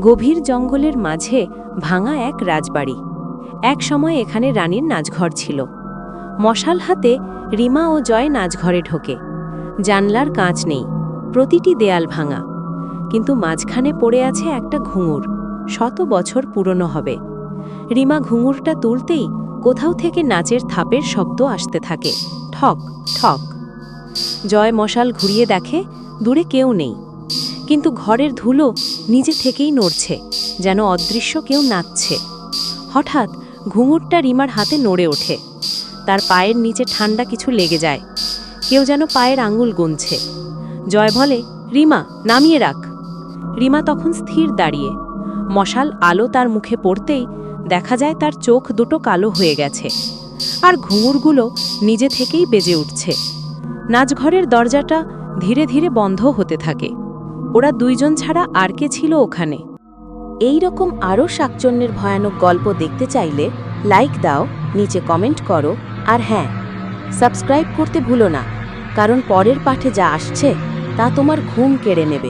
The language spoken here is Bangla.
গভীর জঙ্গলের মাঝে ভাঙা এক রাজবাড়ি। এক সময় এখানে রানীর নাচঘর ছিল। মশাল হাতে রিমা ও জয় নাচঘরে ঢোকে। জানলার কাঁচ নেই, প্রতিটি দেয়াল ভাঙা। কিন্তু মাঝখানে পড়ে আছে একটা ঘুঙুর, শত বছর পুরনো হবে। রিমা ঘুঙুরটা তুলতেই কোথাও থেকে নাচের থাপের শব্দ আসতে থাকে। ঠক ঠক। জয় মশাল ঘুরিয়ে দেখে, দূরে কেউ নেই। কিন্তু ঘরের ধুলো নিজে থেকেই নড়ছে, যেন অদৃশ্য কেউ নাচছে। হঠাৎ ঘুঙুরটা রিমার হাতে নড়ে ওঠে। তার পায়ের নিচে ঠান্ডা কিছু লেগে যায়। কেউ যেন পায়ের আঙুল গুনছে। জয় বলে, রিমা, নামিয়ে রাখ। রিমা তখন স্থির দাঁড়িয়ে। মশাল আলো তার মুখে পড়তেই দেখা যায় তার চোখ দুটো কালো হয়ে গেছে। আর ঘুঙুরগুলো নিজে থেকেই বেজে উঠছে। নাচঘরের দরজাটা ধীরে ধীরে বন্ধ হতে থাকে। ওরা দুইজন ছাড়া আর কে ছিল ওখানে। এই রকম আরও শাকচন্যের ভয়ানক গল্প দেখতে চাইলে লাইক দাও, নিচে কমেন্ট করো, আর হ্যাঁ সাবস্ক্রাইব করতে ভুলো না, কারণ পরের পাঠে যা আসছে তা তোমার ঘুম কেড়ে নেবে।